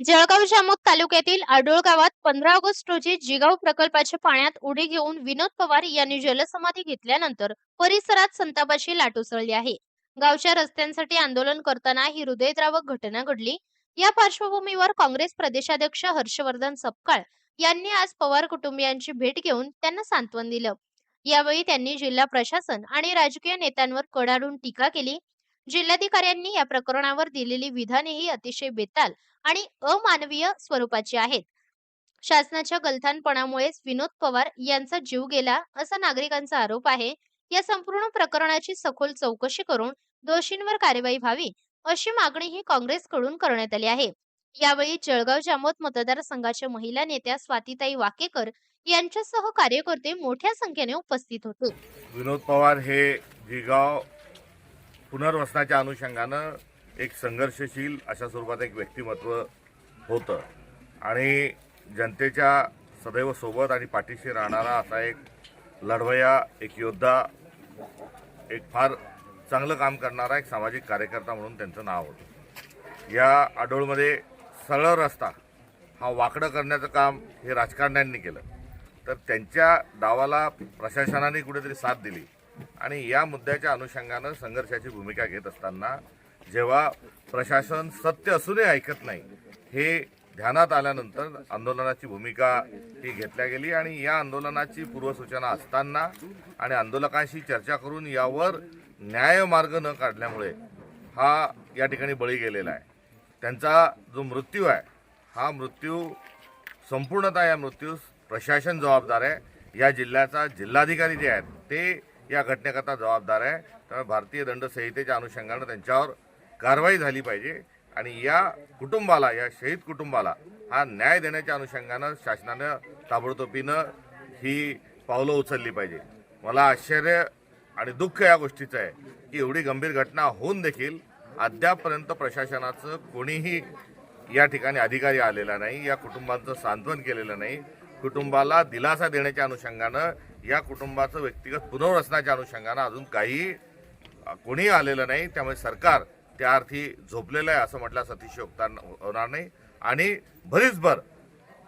जळगाव जामोद तालुक्यातील आडोळ गावात पंधरा ऑगस्ट रोजी जिगाव प्रकल्पाच्या पाण्यात उडी घेऊन विनोद पवार यांनी जलसमाधी घेतल्यानंतर परिसरात संतापाची लाट उसळली आहे. गावच्या रस्त्यांसाठी आंदोलन करताना ही हृदयद्रावक घटना घडली. या पार्श्वभूमीवर काँग्रेस प्रदेशाध्यक्ष हर्षवर्धन सपकाळ यांनी आज पवार कुटुंबियांची भेट घेऊन त्यांना सांत्वन दिलं. यावेळी त्यांनी जिल्हा प्रशासन आणि राजकीय नेत्यांवर कडाडून टीका केली. जिल्हाधिकाऱ्यांनी या प्रकरणावर दिलेली विधानेही अतिशय बेताल आणि अमानवीय स्वरूपाची आहेत. शासनाच्या गलथानपणामुळेच विनोद पवार यांचा जीव गेला असा नागरिकांचा आरोप आहे. या संपूर्ण प्रकरणाची सखोल चौकशी करून दोषींवर कारवाई व्हावी अशी मागणीही काँग्रेसकडून करण्यात आली आहे. यावेळी जळगाव जामोद मतदारसंघाच्या महिला नेत्या स्वातीताई वाकेकर यांच्यासह कार्यकर्ते मोठ्या संख्येने उपस्थित होते. विनोद पवार हे जिगाव पुनर्वसनाच्या अनुषंगानं एक संघर्षशील अशा स्वरूपात एक व्यक्तिमत्व होतं. आणि जनतेच्या सदैव सोबत आणि पाठीशी राहणारा असा एक लढवया एक योद्धा एक फार चांगलं काम करणारा एक सामाजिक कार्यकर्ता म्हणून त्यांचं नाव होतं. या आडोळमध्ये सरळ रस्ता हा वाकडं करण्याचं काम हे राजकारण्यांनी केलं. तर त्यांच्या डावाला प्रशासनाने कुठेतरी साथ दिली. आणि या मुद्द्याच्या अनुषंगानं संघर्षाची भूमिका घेत असताना जेव्हा प्रशासन सत्य असूनही ऐकत नाही हे ध्यानात आल्यानंतर आंदोलनाची भूमिका ही घेतल्या गेली आणि या आंदोलनाची पूर्वसूचना असताना आणि आंदोलकांशी चर्चा करून यावर न्यायमार्ग न काढल्यामुळे हा या ठिकाणी बळी गेलेला आहे. त्यांचा जो मृत्यू आहे हा मृत्यू संपूर्णतः या मृत्यूस प्रशासन जबाबदार आहे. या जिल्ह्याचा जिल्हाधिकारी जे आहेत ते या घटनेकरता जबाबदार आहे. त्यामुळे भारतीय दंड संहितेच्या अनुषंगानं त्यांच्यावर कारवाई झाली पाहिजे आणि या कुटुंबाला या शहीद कुटुंबाला हा न्याय देण्याच्या अनुषंगानं शासनानं ताबडतोबीनं ही पावलं उचलली पाहिजे. मला आश्चर्य आणि दुःख या गोष्टीचं आहे की एवढी गंभीर घटना होऊन देखील अद्यापपर्यंत प्रशासनाचं कोणीही या ठिकाणी अधिकारी आलेला नाही या कुटुंबाचं सांत्वन केलेलं नाही. कुटुंबाला दिलासा देण्याच्या अनुषंगानं या कुटुंबाचं व्यक्तिगत पुनर्वसनाच्या अनुषंगानं अजून काही कोणीही आलेलं नाही. त्यामुळे सरकार त्या अर्थी झोपलेलं आहे असं म्हटलं अतिशयोक्ता होणार नाही. आणि भरीसभर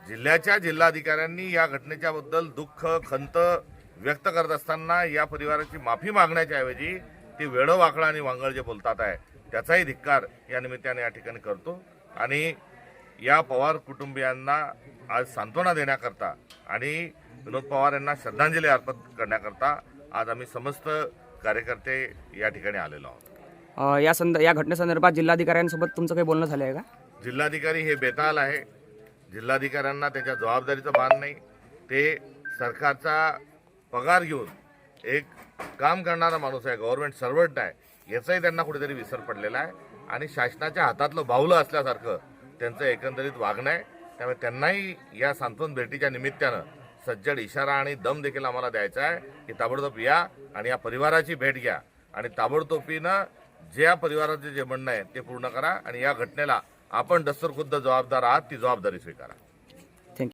जिल्ह्याच्या जिल्हाधिकाऱ्यांनी या घटनेच्या बद्दल दुःख खंत व्यक्त करत असताना या परिवाराची माफी मागण्याच्या ऐवजी ते वेळं वाकडं आणि वांगळ जे बोलतात आहे त्याचाही धिक्कार या निमित्ताने या ठिकाणी करतो. आणि या पवार कुटुंबियांना आज सांत्वना देण्याकरता आणि विनोद पवार यांना श्रद्धांजली अर्पण करण्याकरता आज आम्ही समस्त कार्यकर्ते या ठिकाणी आलेलो आहोत. अ, या संद या घटनेसंदर्भात जिल्हाधिकाऱ्यांसोबत तुमचं काही बोलणं झालं आहे का? जिल्हाधिकारी हे बेताल आहे. जिल्हाधिकाऱ्यांना त्याच्या जबाबदारीचं भान नाही. ते सरकारचा पगार घेऊन एक काम करणारा माणूस आहे. गव्हर्नमेंट सर्वंट आहे. याचाही त्यांना कुठेतरी विसर पडलेला आहे. आणि शासनाच्या हातातलं बाहुलं असल्यासारखं त्यांचं एकंदरीत वागणं आहे. त्यामुळे त्यांनाही या सांत्वन भेटीच्या निमित्तानं सज्जड इशारा आणि दम देखील आम्हाला द्यायचा आहे. की ताबडतोब या आणि या परिवाराची भेट घ्या. आणि ताबडतोबीनं ज्या परिवाराचे जे म्हणणं आहे ते पूर्ण करा आणि या घटनेला आपण दस्तरखुद्द जबाबदार आहात ती जबाबदारी स्वीकारा.